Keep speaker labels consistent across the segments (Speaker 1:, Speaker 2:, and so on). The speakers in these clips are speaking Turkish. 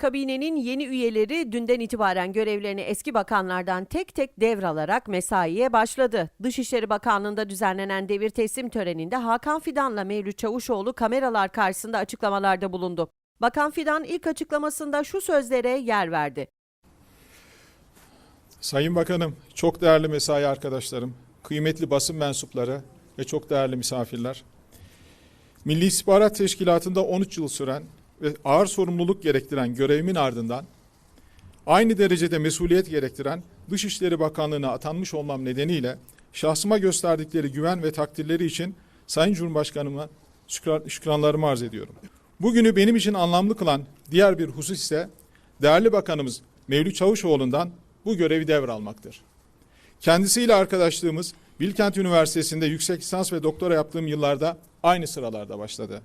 Speaker 1: Kabinenin yeni üyeleri dünden itibaren görevlerini eski bakanlardan tek tek devralarak mesaiye başladı. Dışişleri Bakanlığı'nda düzenlenen devir teslim töreninde Hakan Fidan'la Mevlüt Çavuşoğlu kameralar karşısında açıklamalarda bulundu. Bakan Fidan ilk açıklamasında şu sözlere yer verdi.
Speaker 2: Sayın Bakanım, çok değerli mesai arkadaşlarım, kıymetli basın mensupları ve çok değerli misafirler. Milli İstihbarat Teşkilatı'nda 13 yıl süren ve ağır sorumluluk gerektiren görevimin ardından aynı derecede mesuliyet gerektiren Dışişleri Bakanlığı'na atanmış olmam nedeniyle şahsıma gösterdikleri güven ve takdirleri için Sayın Cumhurbaşkanıma şükran, şükranlarımı arz ediyorum. Bugünü benim için anlamlı kılan diğer bir husus ise değerli bakanımız Mevlüt Çavuşoğlu'ndan bu görevi devralmaktır. Kendisiyle arkadaşlığımız Bilkent Üniversitesi'nde yüksek lisans ve doktora yaptığım yıllarda aynı sıralarda başladı.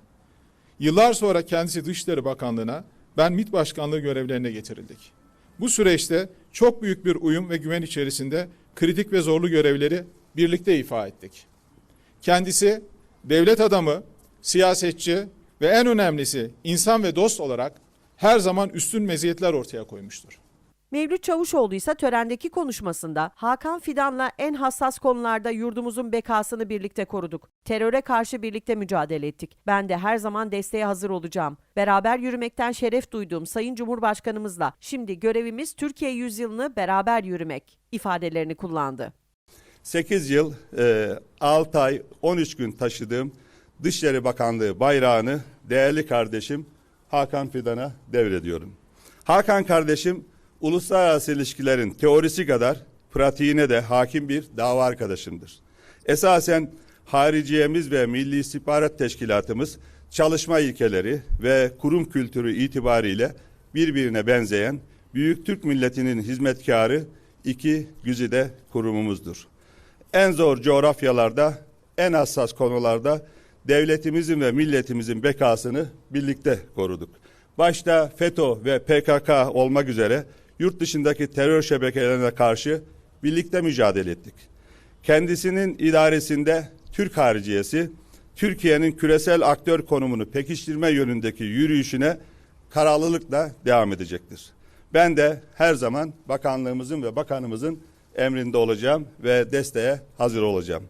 Speaker 2: Yıllar sonra kendisi Dışişleri Bakanlığı'na, ben MİT Başkanlığı görevlerine getirildik. Bu süreçte çok büyük bir uyum ve güven içerisinde kritik ve zorlu görevleri birlikte ifa ettik. Kendisi devlet adamı, siyasetçi ve en önemlisi insan ve dost olarak her zaman üstün meziyetler ortaya koymuştur.
Speaker 1: Mevlüt Çavuşoğlu ise törendeki konuşmasında Hakan Fidan'la en hassas konularda yurdumuzun bekasını birlikte koruduk. Teröre karşı birlikte mücadele ettik. Ben de her zaman desteğe hazır olacağım. Beraber yürümekten şeref duyduğum Sayın Cumhurbaşkanımızla şimdi görevimiz Türkiye yüzyılını beraber yürümek ifadelerini kullandı.
Speaker 3: 8 yıl, e, 6 ay, 13 gün taşıdığım Dışişleri Bakanlığı bayrağını değerli kardeşim Hakan Fidan'a devrediyorum. Hakan kardeşim uluslararası ilişkilerin teorisi kadar pratiğine de hakim bir dava arkadaşımdır. Esasen hariciyemiz ve Milli İstihbarat Teşkilatımız çalışma ilkeleri ve kurum kültürü itibariyle birbirine benzeyen büyük Türk milletinin hizmetkarı iki güzide kurumumuzdur. En zor coğrafyalarda, en hassas konularda devletimizin ve milletimizin bekasını birlikte koruduk. Başta FETÖ ve PKK olmak üzere yurt dışındaki terör şebekelerine karşı birlikte mücadele ettik. Kendisinin idaresinde Türk hariciyesi, Türkiye'nin küresel aktör konumunu pekiştirme yönündeki yürüyüşüne kararlılıkla devam edecektir. Ben de her zaman bakanlığımızın ve bakanımızın emrinde olacağım ve desteğe hazır olacağım.